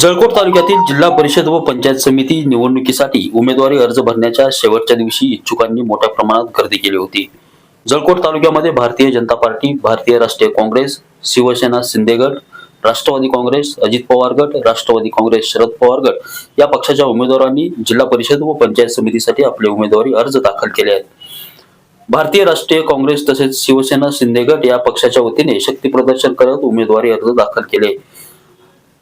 जळकोट तालुक्यातील जिल्हा परिषद व पंचायत समिती निवडणुकीसाठी उमेदवारी अर्ज भरण्याच्या शेवटच्या दिवशी इच्छुकांनी मोठ्या प्रमाणात गर्दी केली होती. जळकोट तालुक्यामध्ये भारतीय जनता पार्टी भारतीय राष्ट्रीय काँग्रेस शिवसेना शिंदेगड राष्ट्रवादी काँग्रेस अजित पवार गट राष्ट्रवादी काँग्रेस शरद पवार गट या पक्षाच्या उमेदवारांनी जिल्हा परिषद व पंचायत समितीसाठी आपले उमेदवारी अर्ज दाखल केले आहेत. भारतीय राष्ट्रीय काँग्रेस तसेच शिवसेना शिंदेगड या पक्षाच्या वतीने शक्ती प्रदर्शन करत उमेदवारी अर्ज दाखल केले.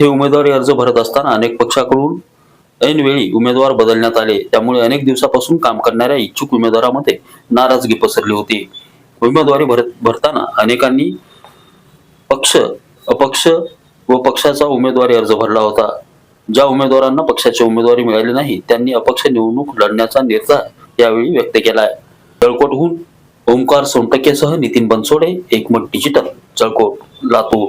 हे उमेदवारी अर्ज भरत असताना अनेक पक्षाकडून ऐनवेळी उमेदवार बदलण्यात आले. त्यामुळे अनेक दिवसापासून काम करणाऱ्या इच्छुक उमेदवारामध्ये नाराजगी पसरली होती. उमेदवारी भरत भरताना अनेकांनी पक्ष अपक्ष व पक्षाचा उमेदवारी अर्ज भरला होता. ज्या उमेदवारांना पक्षाची उमेदवारी मिळाली नाही त्यांनी अपक्ष निवडणूक लढण्याचा निर्धार यावेळी व्यक्त केलाय. जळकोटहून Omkar सोनटकेसह Nitin Bansode Ekmat digital Jalkot Latur.